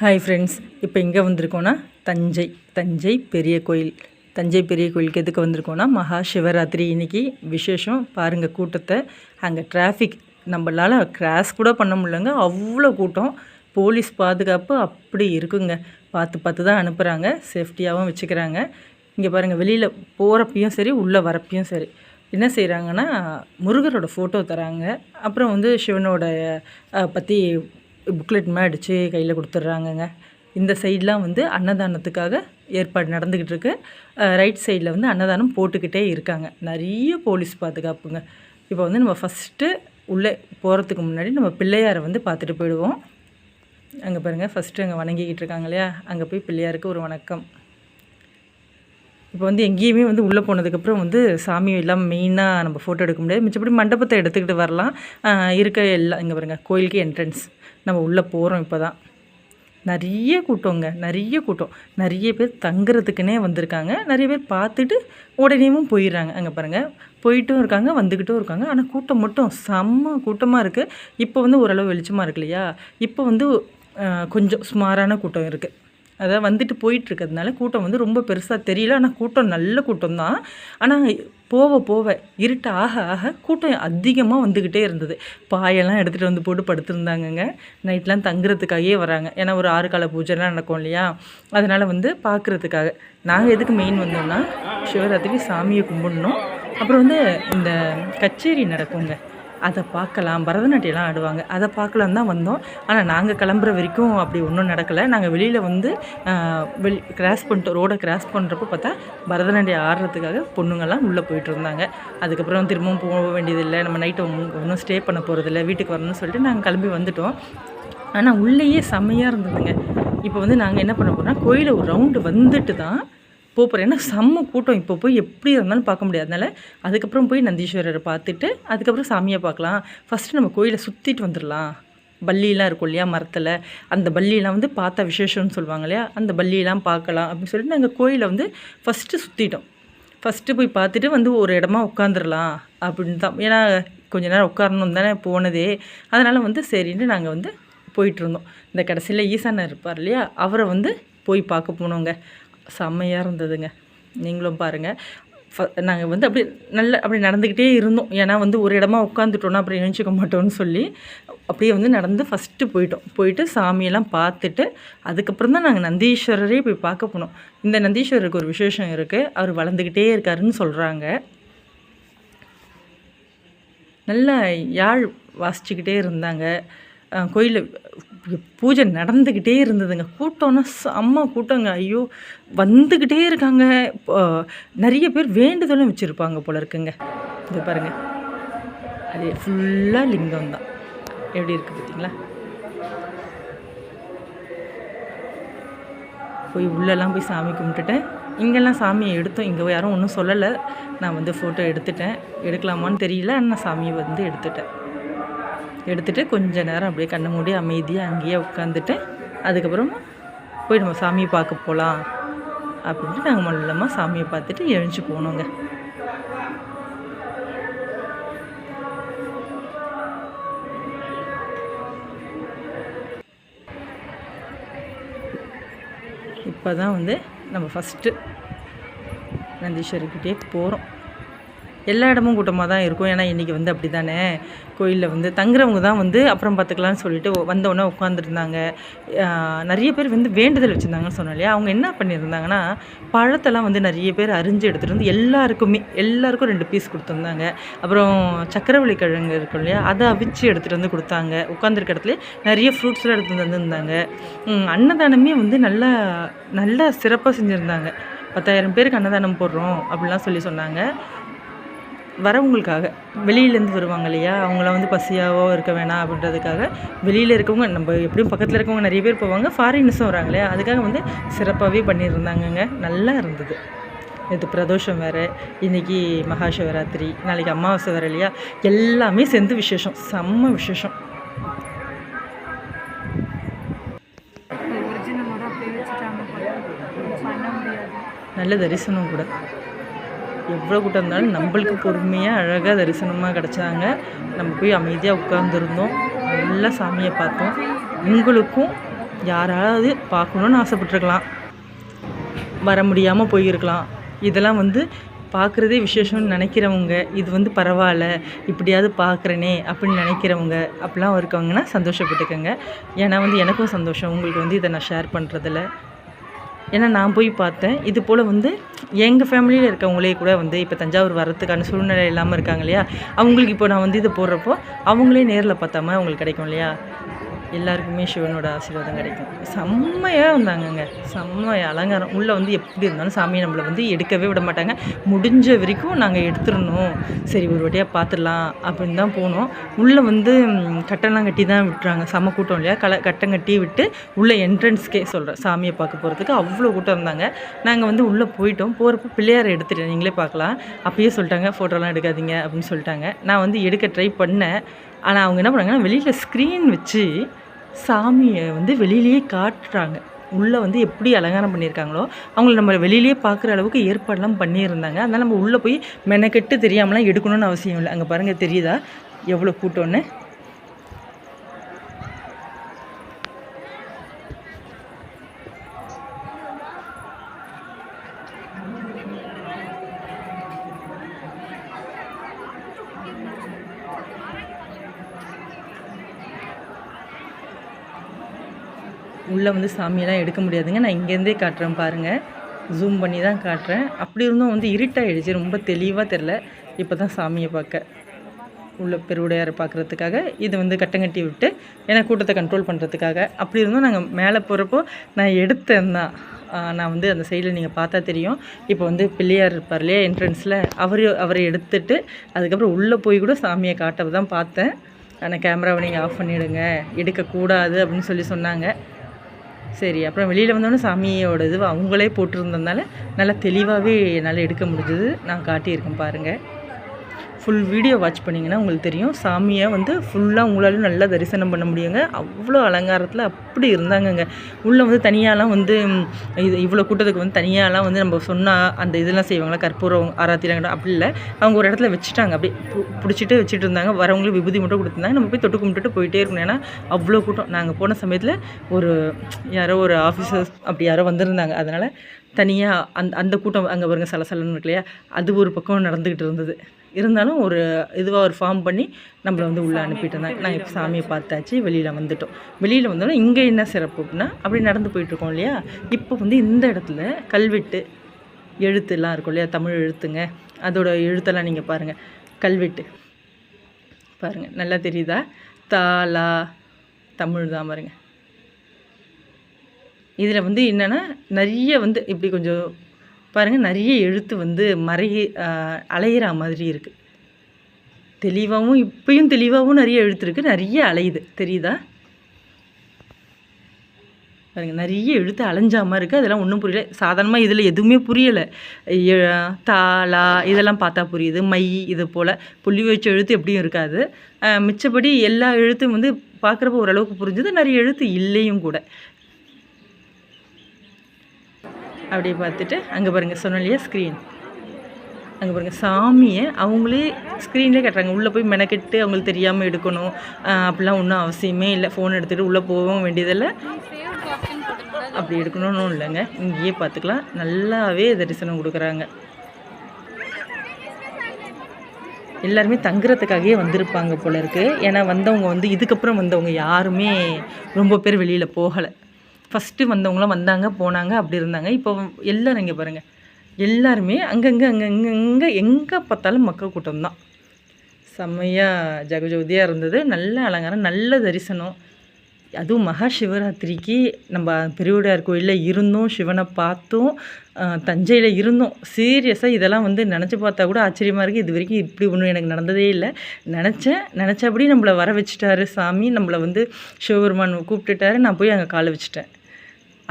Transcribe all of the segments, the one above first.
Hi friends இப்போ எங்கே வந்திருக்கோன்னா தஞ்சை தஞ்சை பெரிய கோயில். தஞ்சை பெரிய கோயிலுக்கு எதுக்கு வந்திருக்கோன்னா மகா சிவராத்திரி இன்னைக்கு விசேஷம். பாருங்கள் கூட்டத்தை. அங்கே டிராஃபிக் நம்மளால் கிராஸ் கூட பண்ண முடியலங்க. அவ்வளோ கூட்டம். போலீஸ் பாதுகாப்பு அப்படி இருக்குங்க. பார்த்து பார்த்து தான் அனுப்புகிறாங்க சேஃப்டியாகவும் வச்சுக்கிறாங்க. இங்கே பாருங்கள் வெளியில் போகிறப்பையும் சரி உள்ளே வரப்பையும் சரி. என்ன செய்கிறாங்கன்னா முருகரோட ஃபோட்டோ தராங்க. அப்புறம் வந்து சிவனோட பற்றி புக்லெட் மாதிரி அடித்து கையில் கொடுத்துட்றாங்கங்க. இந்த சைட்லாம் வந்து அன்னதானத்துக்காக ஏற்பாடு நடந்துக்கிட்டு இருக்கு ரைட் சைடில் வந்து அன்னதானம் போட்டுக்கிட்டே இருக்காங்க. நிறைய போலீஸ் பாதுகாப்புங்க. இப்போ வந்து நம்ம ஃபஸ்ட்டு உள்ளே போகிறதுக்கு முன்னாடி நம்ம பிள்ளையாரை வந்து பார்த்துட்டு போயிடுவோம். அங்கே பாருங்கள் ஃபஸ்ட்டு அங்கே வணங்கிக்கிட்டு இருக்காங்க இல்லையா? அங்கே போய் பிள்ளையாருக்கு ஒரு வணக்கம். இப்போ வந்து எங்கேயுமே வந்து உள்ளே போனதுக்கப்புறம் வந்து சாமி எல்லாம் மெயினாக நம்ம ஃபோட்டோ எடுக்க முடியாது. மிச்சப்படி மண்டபத்தை எடுத்துக்கிட்டு வரலாம். இருக்க எல்லாம் இங்கே பாருங்கள் கோயிலுக்கு என்ட்ரன்ஸ் நம்ம உள்ளே போகிறோம் இப்போ தான். நிறைய கூட்டங்க நிறைய கூட்டம். நிறைய பேர் தங்குறதுக்குன்னே வந்திருக்காங்க. நிறைய பேர் பார்த்துட்டு உடனேவும் போயிடுறாங்க. அங்கே பாருங்கள் போயிட்டும் இருக்காங்க வந்துக்கிட்டும் இருக்காங்க. ஆனால் கூட்டம் மட்டும் செம்ம கூட்டமாக இருக்குது இப்போ வந்து ஓரளவு வெளிச்சமாக இருக்கு இல்லையா? இப்போ வந்து கொஞ்சம் சுமாரான கூட்டம் இருக்குது அதாவது வந்துட்டு போயிட்டு இருக்கிறதுனால கூட்டம் வந்து ரொம்ப பெருசாக தெரியல. ஆனால் கூட்டம் நல்ல கூட்டம் தான். ஆனால் போக போக இருட்டு ஆக ஆக கூட்டம் அதிகமாக வந்துக்கிட்டே இருந்தது. பாயெல்லாம் எடுத்துகிட்டு வந்து போட்டு படுத்திருந்தாங்கங்க. நைட்லாம் தங்குறதுக்காகவே வராங்க. ஏன்னா ஒரு ஆறு கால பூஜைலாம் நடக்கும் இல்லையா? அதனால் வந்து பார்க்குறதுக்காக நாங்கள் எதுக்கு மெயின் வந்தோம்னா சிவராத்திரி சாமியை கும்பிடணும். அப்புறம் வந்து இந்த கச்சேரி நடக்குங்க. அதை பார்க்கலாம். பரதநாட்டியம்லாம் ஆடுவாங்க. அதை பார்க்கலாம் தான் வந்தோம். ஆனால் நாங்கள் கிளம்புற வரைக்கும் அப்படி ஒன்றும் நடக்கலை. நாங்கள் வெளியில் வந்து வெளி கிராஸ் பண்ணிட்டு ரோடை கிராஸ் பண்ணுறப்போ பார்த்தா பரதநாட்டியம் ஆடுறதுக்காக பொண்ணுங்கள்லாம் உள்ளே போயிட்டு இருந்தாங்க. அதுக்கப்புறம் திரும்பவும் போக வேண்டியதில்லை. நம்ம நைட்டு ஒன்றும் ஸ்டே பண்ண போகிறதில்ல வீட்டுக்கு வரணும்னு சொல்லிட்டு நாங்கள் கிளம்பி வந்துட்டோம். ஆனால் உள்ளேயே செம்மையாக இருந்ததுங்க. இப்போ வந்து நாங்கள் என்ன பண்ண போகிறோம்னா கோயிலை ஒரு ரவுண்டு வந்துட்டு தான் போக ஏன்னா செம்ம கூட்டம். இப்போ போய் எப்படி இருந்தாலும் பார்க்க முடியாது. அதுக்கப்புறம் போய் நந்தீஸ்வரரை பார்த்துட்டு அதுக்கப்புறம் சாமியை பார்க்கலாம். ஃபஸ்ட்டு நம்ம கோயிலை சுற்றிட்டு வந்துடலாம். பல்லிலாம் இருக்கும் இல்லையா மரத்தில். அந்த பள்ளியெலாம் வந்து பார்த்தா விசேஷம்னு சொல்லுவாங்க இல்லையா அந்த பள்ளியெலாம் பார்க்கலாம் அப்படின்னு சொல்லிட்டு நாங்கள் கோயிலை வந்து ஃபஸ்ட்டு சுற்றிட்டோம் ஃபஸ்ட்டு போய் பார்த்துட்டு வந்து ஒரு இடமா உட்காந்துடலாம் அப்படின்னு தான். ஏன்னா கொஞ்ச நேரம் உட்காரணும் தானே போனதே. அதனால் வந்து சரின்னு நாங்கள் வந்து போயிட்டு இருந்தோம். இந்த கடைசியில் ஈசானர் இருப்பார் இல்லையா அவரை வந்து போய் பார்க்க போனோங்க. செம்மையாக இருந்ததுங்க. நீங்களும் பாருங்கள் நாங்கள் வந்து அப்படி நல்ல அப்படி நடந்துக்கிட்டே இருந்தோம். ஏன்னா வந்து ஒரு இடமா உட்காந்துட்டோன்னா அப்படி நினச்சிக்க மாட்டோம்னு சொல்லி அப்படியே வந்து நடந்து ஃபஸ்ட்டு போயிட்டோம். போயிட்டு சாமியெல்லாம் பார்த்துட்டு அதுக்கப்புறம் தான் நாங்கள் நந்தீஸ்வரரே போய் பார்க்க போனோம். இந்த நந்தீஸ்வரருக்கு ஒரு விசேஷம் இருக்குது அவர் வளர்ந்துக்கிட்டே இருக்காருன்னு சொல்கிறாங்க நல்லா யாழ் வாசிச்சுக்கிட்டே இருந்தாங்க. கோயிலில் பூஜை நடந்துக்கிட்டே இருந்ததுங்க. கூட்டம்னா செம்ம கூட்டங்க. ஐயோ வந்துக்கிட்டே இருக்காங்க. நிறைய பேர் வேண்டுதலும் வச்சுருப்பாங்க போல இருக்குங்க. இது பாருங்க. அது ஃபுல்லாக லிங்கம் தான். எப்படி இருக்குது பார்த்தீங்களா போய் உள்ளெல்லாம் போய் சாமி கும்பிட்டுட்டேன். இங்கெல்லாம் சாமியை எடுத்தோம். இங்கே யாரும் ஒன்றும் சொல்லலை. நான் வந்து ஃபோட்டோ எடுத்துட்டேன். எடுக்கலாமான்னு தெரியல. ஆனால் நான் சாமியை வந்து எடுத்துட்டேன். எடுத்துகிட்டு கொஞ்ச நேரம் அப்படியே கண்ணை மூடி அமைதியாக அங்கேயே உட்காந்துட்டு அதுக்கப்புறம் போய் நம்ம சாமியை பார்க்க போகலாம் அப்படின்ட்டு நாங்கள் மல்லமாக சாமியை பார்த்துட்டு எழுந்துச்சு போனோங்க. இப்போ தான் வந்து நம்ம ஃபஸ்ட்டு நந்தீஸ்வரர்கிட்டே போகிறோம் எல்லா இடமும் கூட்டமாக தான் இருக்கும். ஏன்னா இன்றைக்கி வந்து அப்படி தானே கோயிலில் வந்து தங்குறவங்க தான் வந்து அப்புறம் பார்த்துக்கலாம்னு சொல்லிட்டு வந்தவுடனே உட்காந்துருந்தாங்க நிறைய பேர் வந்து வேண்டுதல் வச்சுருந்தாங்கன்னு சொன்னோம் இல்லையா? அவங்க என்ன பண்ணியிருந்தாங்கன்னா பழத்தெல்லாம் வந்து நிறைய பேர் அரிஞ்சு எடுத்துகிட்டு வந்து எல்லாருக்குமே எல்லாருக்கும் ரெண்டு பீஸ் கொடுத்துருந்தாங்க. அப்புறம் சக்கரவள்ளி கிழங்கு இருக்கும் இல்லையா? அதை அவிச்சு எடுத்துகிட்டு வந்து கொடுத்தாங்க. உட்காந்துருக்க இடத்துல நிறைய ஃப்ரூட்ஸ்லாம் எடுத்துகிட்டு வந்துருந்தாங்க. அன்னதானமே வந்து நல்லா நல்லா சிறப்பாக செஞ்சுருந்தாங்க. பத்தாயிரம் பேருக்கு அன்னதானம் போடுறோம் அப்படிலாம் சொல்லி சொன்னாங்க. வரவங்களுக்காக. வெளியிலேருந்து வருவாங்க இல்லையா? அவங்களாம் வந்து பசியாவோ இருக்க வேணாம் அப்படின்றதுக்காக வெளியில் இருக்கவங்க நம்ம எப்படியும் பக்கத்தில் இருக்கவங்க நிறைய பேர் போவாங்க. ஃபாரினர்ஸும் வராங்க இல்லையா? அதுக்காக வந்து சிறப்பாகவே பண்ணியிருந்தாங்கங்க. நல்லா இருந்தது. இது பிரதோஷம் வேறு இன்றைக்கி மகா சிவராத்திரி நாளைக்கு அமாவாசை வேறு இல்லையா? எல்லாமே சேர்ந்து விசேஷம். செம்ம விசேஷம். நல்ல தரிசனம் கூட. எவ்வளோ கூட்டம் இருந்தாலும் நம்மளுக்கு பொறுமையாக அழகாக தரிசனமாக கிடச்சாங்க. நம்ம போய் அமைதியாக உட்காந்துருந்தோம் நல்லா சாமியை பார்த்தோம். உங்களுக்கும் யாராவது பார்க்கணுன்னு ஆசைப்பட்டிருக்கலாம். வர முடியாமல் போயிருக்கலாம். இதெல்லாம் வந்து பார்க்குறதே விசேஷம்னு நினைக்கிறவங்க இது வந்து பரவாயில்ல இப்படியாவது பார்க்குறேனே அப்படின்னு நினைக்கிறவங்க அப்படிலாம் இருக்கவங்கன்னா சந்தோஷப்பட்டுக்கோங்க. ஏன்னா வந்து எனக்கும் சந்தோஷம். உங்களுக்கு வந்து இதை நான் ஷேர் பண்ணுறதில்ல ஏன்னா நான் போய் பார்த்தேன். இது போல் வந்து எங்கள் ஃபேமிலியில் இருக்கவங்களே கூட வந்து இப்போ தஞ்சாவூர் வர்றதுக்கான சூழ்நிலை இல்லாமல் இருக்காங்க இல்லையா? அவங்களுக்கு இப்போ நான் வந்து இது போடுறப்போ அவங்களே நேரில் பார்த்தாம அவங்களுக்கு கிடைக்கும் இல்லையா? எல்லாருக்குமே சிவனோட ஆசீர்வாதம் கிடைக்கும். செம்மையாக வந்தாங்கங்க. செம்ம அலங்காரம். உள்ளே வந்து எப்படி இருந்தாலும் சாமியை நம்மளை வந்து எடுக்கவே விட மாட்டாங்க. முடிஞ்ச வரைக்கும் நாங்கள் எடுத்துடணும். சரி ஒரு வாட்டியாக பார்த்துடலாம் அப்படின்னு தான் போனோம். உள்ளே வந்து கட்டெல்லாம் கட்டி தான் விட்டுறாங்க. செம்ம கூட்டம் இல்லையா? கல கட்டம் கட்டி விட்டு உள்ளே என்ட்ரன்ஸ்க்கே சொல்கிறேன் சாமியை பார்க்க போகிறதுக்கு அவ்வளோ கூட்டம் இருந்தாங்க. நாங்கள் வந்து உள்ளே போயிட்டோம். போகிறப்ப பிள்ளையாரை எடுத்துட்டேன். நீங்களே பார்க்கலாம். அப்பயே சொல்லிட்டாங்க ஃபோட்டோலாம் எடுக்காதீங்க அப்படின்னு சொல்லிட்டாங்க. நான் வந்து எடுக்க ட்ரை பண்ணேன். ஆனால் அவங்க என்ன பண்ணாங்கன்னா வெளியில் ஸ்க்ரீன் வச்சு சாமியை வந்து வெளியிலேயே காட்டுறாங்க. உள்ளே வந்து எப்படி அலங்காரம் பண்ணியிருக்காங்களோ அவங்கள நம்ம வெளியிலேயே பார்க்குற அளவுக்கு ஏற்பாடெல்லாம் பண்ணியிருந்தாங்க. அதனால் நம்ம உள்ளே போய் மெனக்கெட்டு தெரியாமலாம் எடுக்கணும்னு அவசியம் இல்லை. அங்கே பாருங்கள் தெரியுதா? எவ்வளோ கூட்டம்னு. உள்ளே வந்து சாமியெல்லாம் எடுக்க முடியாதுங்க. நான் இங்கேருந்தே காட்டுறேன் பாருங்கள் ஜூம் பண்ணி தான் காட்டுறேன். அப்படி இருந்தும் வந்து இருட்டாகிடுச்சு ரொம்ப தெளிவாக தெரில இப்போ தான் சாமியை பார்க்க. உள்ள பெருவுடையாரை பார்க்குறதுக்காக இது வந்து கட்டங்கட்டி விட்டு ஏன்னா கூட்டத்தை கண்ட்ரோல் பண்ணுறதுக்காக அப்படி இருந்தும் நாங்கள் மேலே போகிறப்போ நான் எடுத்தேன் தான். நான் வந்து அந்த சைடில் நீங்கள் பார்த்தா தெரியும். இப்போ வந்து பிள்ளையார் இருப்பார் இல்லையா என்ட்ரன்ஸில் அவர் அவரை எடுத்துட்டு அதுக்கப்புறம் உள்ளே போய் கூட சாமியை காட்டதான் பார்த்தேன். ஆனால் கேமராவை நீங்கள் ஆஃப் பண்ணிவிடுங்க எடுக்கக்கூடாது அப்படின்னு சொல்லி சொன்னாங்க. சரி அப்புறம் வெளியில் வந்தோடனே சாமியோட இது அவங்களே போட்டிருந்ததுனால நல்லா தெளிவாகவே என்னால் எடுக்க முடிஞ்சது. நான் காட்டியிருக்கேன் பாருங்கள் ஃபுல் வீடியோ வாட்ச் பண்ணிங்கன்னா உங்களுக்கு தெரியும். சாமியை வந்து ஃபுல்லாக உங்களாலும் நல்லா தரிசனம் பண்ண முடியுங்க. அவ்வளோ அலங்காரத்தில் அப்படி இருந்தாங்கங்க. உள்ளே வந்து தனியாலாம் வந்து இது இவ்வளோ கூட்டத்துக்கு வந்து தனியாலாம் வந்து நம்ம சொன்னால் அந்த இதெல்லாம் செய்வாங்களா? கற்பூரம் ஆராத்திராங்க அப்படி இல்லை. அவங்க ஒரு இடத்துல வச்சுட்டாங்க. அப்படியே பு- பிடிச்சிட்டு வச்சுட்டு இருந்தாங்க. வரவங்களுக்கு விபூதி மட்டும் கொடுத்துருந்தாங்க. நம்ம போய் தொட்டு கும்பிட்டுட்டு போயிட்டே இருக்கணும். ஏன்னா அவ்வளோ கூட்டம். நாங்கள் போன சமயத்தில் ஒரு யாரோ ஒரு ஆஃபீஸர்ஸ் அப்படி யாரோ வந்திருந்தாங்க. அதனால் தனியாக அந்த அந்த கூட்டம் அங்கே பாருங்கள் சலசலன்னு இருக்கு இல்லையா? அது ஒரு பக்கம் நடந்துக்கிட்டு இருந்தது. இருந்தாலும் ஒரு இதுவாக ஒரு ஃபார்ம் பண்ணி நம்மளை வந்து உள்ளே அனுப்பிட்டு இருந்தாங்க நாங்கள் இப்போ சாமியை பார்த்தாச்சு வெளியில் வந்துட்டோம். வெளியில் வந்தோடனே இங்கே என்ன சிறப்பு அப்படின்னா அப்படி நடந்து போயிட்டுருக்கோம் இல்லையா? இப்போ வந்து இந்த இடத்துல கல்வெட்டு எழுத்துலாம் இருக்கும் இல்லையா? தமிழ் எழுத்துங்க. அதோட எழுத்தெல்லாம் நீங்கள் பாருங்கள் கல்வெட்டு. பாருங்கள் நல்லா தெரியுதா? தாலா தமிழ் தான் பாருங்க. இதில் வந்து என்னென்னா நிறைய வந்து இப்படி கொஞ்சம் பாருங்கள் நிறைய எழுத்து வந்து மறைய அலையிற மாதிரி இருக்குது தெளிவாகவும் இப்பயும் தெளிவாகவும் நிறைய எழுத்து இருக்குது நிறைய அலையுது. தெரியுதா? பாருங்கள் நிறைய எழுத்து அலைஞ்சா மாதிரி இருக்குது அதெல்லாம் ஒன்றும் புரியல. சாதாரணமாக இதில் எதுவுமே புரியலை. தாளா இதெல்லாம் பார்த்தா புரியுது. மை இது போல். புள்ளி வச்ச எழுத்து எப்படியும் இருக்காது. மிச்சப்படி எல்லா எழுத்தும் வந்து பார்க்குறப்ப ஓரளவுக்கு புரிஞ்சுது. நிறைய எழுத்து இல்லையும் கூட. அப்படியே பார்த்துட்டு அங்கே பாருங்கள் சொன்னோம் ஸ்க்ரீன் அங்கே பாருங்கள் சாமியை அவங்களே ஸ்க்ரீன்லேயே கட்டுறாங்க. உள்ளே போய் மெனக்கெட்டு அவங்களுக்கு தெரியாமல் எடுக்கணும். அப்படிலாம் ஒன்றும் அவசியமே இல்லை. ஃபோன் எடுத்துகிட்டு உள்ளே போகவும் வேண்டியதில்லை. அப்படி எடுக்கணும்னு இல்லைங்க. இங்கேயே பார்த்துக்கலாம். நல்லாவே தரிசனம் கொடுக்குறாங்க. எல்லாருமே தங்குறதுக்காகவே வந்திருப்பாங்க போல இருக்குது ஏன்னா வந்தவங்க வந்து இதுக்கப்புறம் வந்தவங்க யாருமே ரொம்ப பேர் வெளியில் போகலை. ஃபஸ்ட்டு வந்தவங்களாம் வந்தாங்க போனாங்க அப்படி இருந்தாங்க. இப்போ எல்லோரும் இங்கே பாருங்கள் எல்லாருமே அங்கங்கே அங்கங்கே அங்கே எங்கே பார்த்தாலும் மக்கள் கூட்டம் தான். செம்மையாக ஜகஜோதியாக இருந்தது. நல்ல அலங்காரம் நல்ல தரிசனம். அதுவும் மகா சிவராத்திரிக்கு நம்ம பெரியவுடையார் கோயிலில் இருந்தோம் சிவனை பார்த்தோம் தஞ்சையில் இருந்தோம். சீரியஸாக இதெல்லாம் வந்து நினச்சி பார்த்தா கூட ஆச்சரியமாக இருக்குது இது வரைக்கும் இப்படி ஒன்றும் எனக்கு நடந்ததே இல்லை. நினச்சேன். நினச்சபடி நம்மளை வர வச்சுட்டாரு சாமி. நம்மளை வந்து சிவபெருமான் கூப்பிட்டுட்டாரு. நான் போய் அங்கே காலை வச்சுட்டேன்.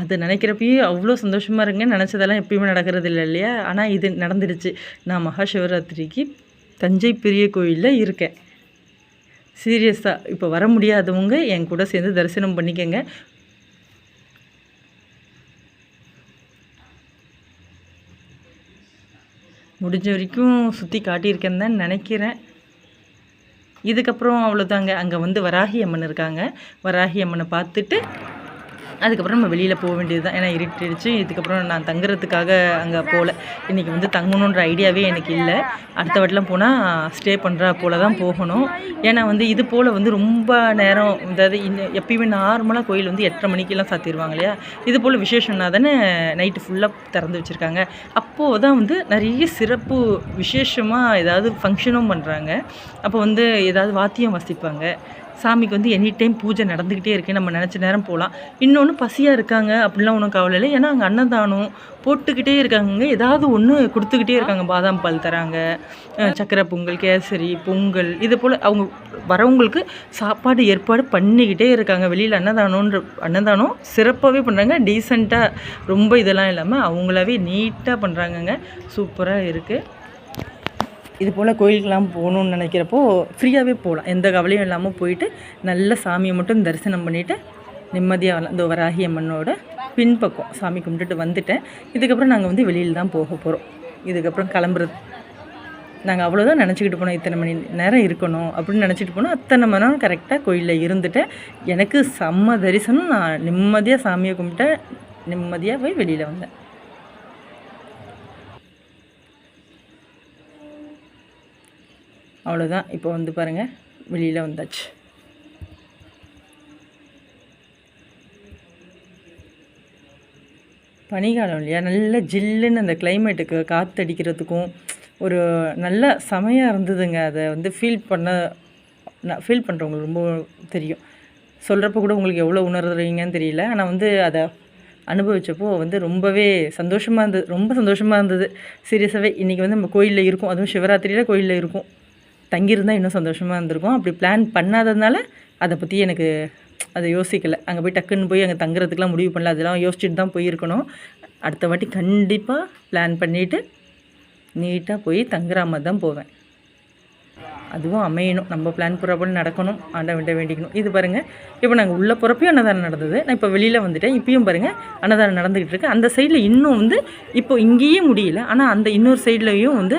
அது நினைக்கிறப்பயே அவ்வளோ சந்தோஷமாக இருங்க. நினச்சதெல்லாம் எப்பயுமே நடக்கிறது இல்லை இல்லையா? ஆனால் இது நடந்துடுச்சு. நான் மகா சிவராத்திரிக்கு தஞ்சை பெரிய கோயிலில் இருக்கேன். சீரியஸாக இப்போ வர முடியாதவங்க என் கூட சேர்ந்து தரிசனம் பண்ணிக்கங்க. முடிஞ்ச வரைக்கும் சுற்றி காட்டியிருக்கேன்னு தான் நினைக்கிறேன். இதுக்கப்புறம் அவ்வளோதாங்க அங்கே வந்து வராகி அம்மன் இருக்காங்க. வராகி அம்மனை பார்த்துட்டு அதுக்கப்புறம் நம்ம வெளியில் போக வேண்டியது தான். ஏன்னா இருட்டிடுச்சு இதுக்கப்புறம் நான் தங்குறதுக்காக அங்கே போகல இன்றைக்கி வந்து தங்கணுன்ற ஐடியாவே எனக்கு இல்லை. அடுத்த வாட்டிலாம் போனால் ஸ்டே பண்ணுறா போல தான் போகணும். ஏன்னா வந்து இது போல் வந்து ரொம்ப நேரம் அதாவது இன்னும் எப்பயுமே நார்மலாக கோயில் வந்து எட்டரை மணிக்கெல்லாம் சாத்திடுவாங்க இல்லையா? இது போல் விசேஷம்னா தானே நைட்டு ஃபுல்லாக திறந்து வச்சுருக்காங்க. அப்போது தான் வந்து நிறைய சிறப்பு விசேஷமாக ஏதாவது ஃபங்க்ஷனும் பண்ணுறாங்க அப்போ வந்து ஏதாவது வாத்தியம் வாசிப்பாங்க. சாமிக்கு வந்து எனி டைம் பூஜை நடந்துக்கிட்டே இருக்கு. நம்ம நினச்ச நேரம் போகலாம் இன்னொன்று பசியாக இருக்காங்க அப்படிலாம் ஒன்றும் கவலை இல்லை. ஏன்னா அங்கே அன்னதானம் போட்டுக்கிட்டே இருக்காங்க ஏதாவது ஒன்று கொடுத்துக்கிட்டே இருக்காங்க. பாதாம் பால் தராங்க சக்கரை பொங்கல் கேசரி பொங்கல் இது போல் அவங்க வரவங்களுக்கு சாப்பாடு ஏற்பாடு பண்ணிக்கிட்டே இருக்காங்க. வெளியில் அன்னதானம்ன்ற அன்னதானம் சிறப்பாகவே பண்ணுறாங்க டீசெண்டாக ரொம்ப இதெல்லாம் இல்லாமல் அவங்களாவே நீட்டாக பண்ணுறாங்கங்க சூப்பராக இருக்குது இது போல் கோயிலுக்கெல்லாம் போகணுன்னு நினைக்கிறப்போ ஃப்ரீயாகவே போகலாம் எந்த கவலையும் இல்லாமல் போயிட்டு நல்ல சாமியை மட்டும் தரிசனம் பண்ணிவிட்டு நிம்மதியாக வரலாம் இந்த வராகி அம்மனோட பின்பக்கம். சாமி கும்பிட்டுட்டு வந்துட்டேன். இதுக்கப்புறம் நாங்கள் வந்து வெளியில் தான் போக போகிறோம் இதுக்கப்புறம் கிளம்புறது. நாங்கள் அவ்வளோதான் நினச்சிக்கிட்டு போனோம். இத்தனை மணி நேரம் இருக்கணும் அப்படின்னு நினச்சிட்டு போனோம். அத்தனை மணி நேரம் கரெக்டாக கோயிலில் இருந்துட்டேன். எனக்கு செம்ம தரிசனம். நான் நிம்மதியாக சாமியை கும்பிட்டேன். நிம்மதியாக போய் வெளியில் வந்தேன். அவ்வளோதான் இப்போ வந்து பாருங்கள் வெளியில் வந்தாச்சு. பனிகாலம் இல்லையா? நல்ல ஜில்லுன்னு அந்த கிளைமேட்டுக்கு காற்றடிக்கிறதுக்கும் ஒரு நல்ல செமையாக இருந்ததுங்க. அதை வந்து ஃபீல் பண்ண நான் ஃபீல் பண்ணுறவங்களுக்கு ரொம்ப தெரியும். சொல்கிறப்ப கூட உங்களுக்கு எவ்வளோ உணர்றீங்கன்னு தெரியல. ஆனால் வந்து அதை அனுபவித்தப்போ வந்து ரொம்பவே சந்தோஷமாக இருந்தது ரொம்ப சந்தோஷமாக இருந்தது. சீரியஸாகவே இன்றைக்கி வந்து நம்ம கோயிலில் இருக்கும். அதுவும் சிவராத்திரியில் கோயிலில் இருக்கும். தங்கியிருந்தால் இன்னும் சந்தோஷமாக இருந்திருக்கும். அப்படி பிளான் பண்ணாததுனால அதை பற்றி எனக்கு அதை யோசிக்கலை. அங்கே போய் டக்குன்னு போய் அங்கே தங்குறதுக்கெலாம் முடிவு பண்ணல. அதெல்லாம் யோசிச்சுட்டு தான் போயிருக்கணும். அடுத்த வாட்டி கண்டிப்பாக பிளான் பண்ணிவிட்டு நீட்டாக போய் தங்குற மாதிரி தான் போவேன். அதுவும் அமையணும். நம்ம பிளான் போகிறப்ப நடக்கணும். ஆண்டவன்ட்ட வேண்டிக்கணும். இது பாருங்கள் இப்போ நாங்கள் உள்ளே போகிறப்பையும் அன்னதானம் நடந்தது. நான் இப்போ வெளியில் வந்துட்டேன். இப்பயும் பாருங்கள் அன்னதானம் நடந்துக்கிட்டு இருக்கு. அந்த சைடில் இன்னும் வந்து இப்போ இங்கேயே முடியல. ஆனால் அந்த இன்னொரு சைட்லேயும் வந்து